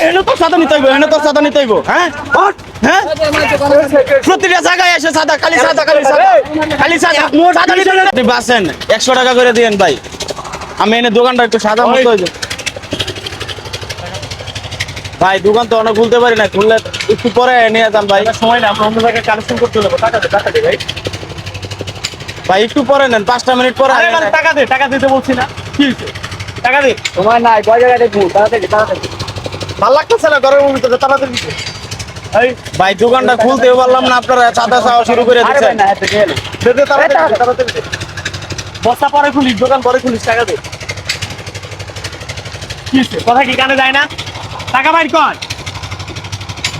এনে তো সাদা নিতে হইব এনে তো সাদা নিতে হইব হ্যাঁ? হ্যাঁ? প্রতিটা জায়গায় এসে সাদা খালি সাদা খালি সাদা খালি সাদা সাদা নিতে হইলে আপনি বাসেন একশো টাকা করে দিয়েন ভাই। আমি এনে দোকানটা একটু সাদা মতো হইবে। ভাই দোকান তো অনেক খুলতে পারি না খুললে একটু পরে নিয়ে যেতাম ভাই। সময় না আমরা অন্য জায়গায় কালেকশন করতে হলে টাকা দে টাকা দে ভাই। ভাই একটু পরে নেন পাঁচটা মিনিট পরে মানে টাকা দে টাকা দিতে বলছি না। কি টাকা দে তোমার নাই কয় জায়গায় দেখব? তাড়াতাড়ি তাড়াতাড়ি। ভালো লাগতেছে না ঘরের ভিতরে তাড়াতাড়ি ভাই দোকানটা খুলতেও পারলাম না আপনারা চাঁদা চাওয়া শুরু করে দিচ্ছেন দে দে দে, দে। বস্তা পরে খুলিস দোকান পরে খুলিস টাকা দে। কথা কি কানে যায় না? টাকা বাইর কর।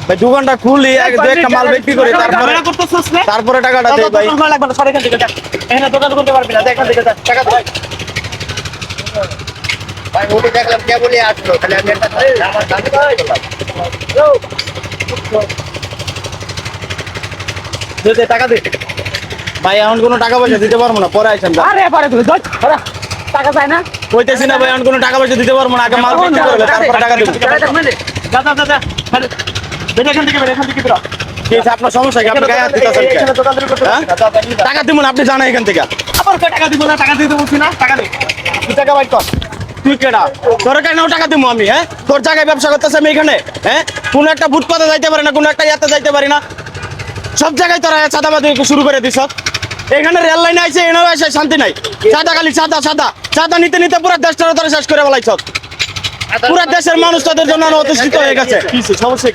ভাই দোকানটা খুলি আগে দু একটা মাল বিক্রি করি তারপরে টাকাটা দেই ভাই। লাগবে না সরে এখান থেকে যা এখানে দোকান করতে পারবি না এখান থেকে যা টাকা দে। ভাই ওটি দেখলাম কে বলে আসলো? তাহলে আমি একটা আমার টাকা দে। ভাই এখন কোনো টাকা পয়সা দিতে পারব না পরে আইছেন আরে পারে ধর। টাকা চাই না? কইতেছি না ভাই এখন কোনো টাকা পয়সা দিতে পারব না আগে মাল বিক্রি করবে তারপরে টাকা দেবো। টাকা দেখ মানে। যা বের এখান থেকে বের এখান থেকে হয়েছে, আপনার সমস্যা কি? আপনি গায়ে হাত দিতেছেন হ্যাঁ? টাকা দিব না আপনি জানেন এখান থেকে। আবার টাকা দিব না টাকা দিতে বলছি না টাকা দে টাকা বাইর কর। তুই কেডা তোর কেন টাকা দিব আমি হ্যাঁ? তোর জায়গায় ব্যবসা করতেছে আমি এখানে হ্যাঁ? কোন একটা ফুটপাতে যাইতে পারি না কোন একটা ইয়াতে যাইতে পারি না। সব জায়গায় তোরা চাঁদাবাদি শুরু করে দিছ এখানে রেল লাইনে আইছে এনেও শান্তি নাই। সাদা খালি সাদা সাদা সাদা নিতে নিতে পুরো দেশটা তোরা শেষ করে বলাইছ পুরো দেশের মানুষ তাদের জন্য অতিষ্ঠিত হয়ে গেছে?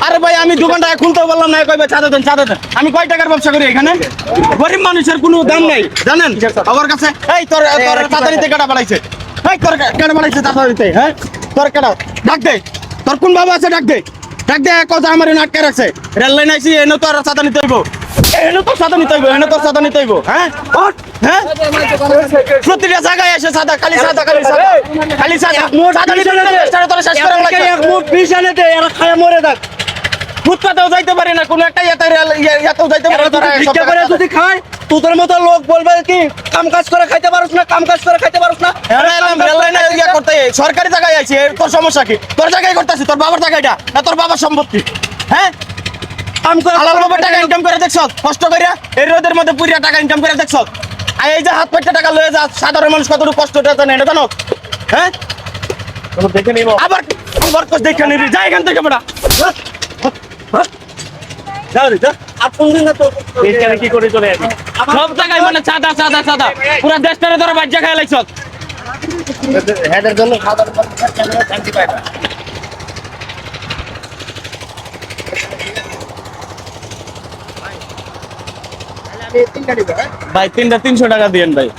আরে ভাই আমি দোকানটা খুলতে বললাম না কইবে চাঁদা দেন চাঁদা দেন। আমি কয় টাকার ব্যবসা করি এখানে? গরিব মানুষের কোনো দাম নাই জানেন? আমার কাছে এই তোর তোর চাঁদা নিতে কেটা বানাইছে এই তোর কেটা বানাইছে চাঁদা হ্যাঁ? তোর কেটা ডাক দে। তোর কোন বাবা আছে? ডাক দে। ডাক দে এক কথা আমার আটকে রাখছে। রেল লাইন আইছি এনে তো আর চাঁদা নিতে হইব। এনে তো চাঁদা নিতে হইব এনে তো চাঁদা নিতে হইব হ্যাঁ? হ্যাঁ? প্রতিটা জায়গায় এসে সাদা খালি সাদা খালি সাদা খালি সাদা সাদা নিতে দেশটারে তোরা শেষ করে লাগছে মুখ বিছানে দে এরা খায় মরে থাক ফুটপাতেও যাইতে পারি না কোনো একটা ইয়া- ইয়াতেও যাইতে পারি না ভিক্ষা করে যদি খায় তোদের মতো লোক বলবে কি কাম কাজ করে খাইতে পারছ না কাম কাজ করে খাইতে পারছ না? করতে সরকারি জায়গায় আইছি এর তোর সমস্যা কি? তোর জায়গায় করতেছি তোর বাবার জায়গাটা না তোর বাবার সম্পত্তি? হ্যাঁ? কাম করে বাবার টাকা ইনকাম করে দেখছ? কষ্ট করে এই রোদের মধ্যে পুরিয়া টাকা ইনকাম করে দেখছ? আর এই যে হাত টাকা লয়ে যা সাধারণ মানুষ কতটুকু কষ্ট জানে এটা জানো? হ্যাঁ? দেখে নিব। আবার কষ্ট দেখে নিবি। যা এখান থেকে বেটা কি করে চলে যাবি সব জায়গায় মানে চাঁদা চাঁদা চাঁদা। পুরা দেশটারে তোরা বাজ্যা খাই লাইছ। হেডের জন্য সাধারণ মানুষের ক্যামেরা শান্তি পায় না। আমি তিনটা নিবো হ্যাঁ ভাই তিনটা তিনশো টাকা দিয়েন ভাই।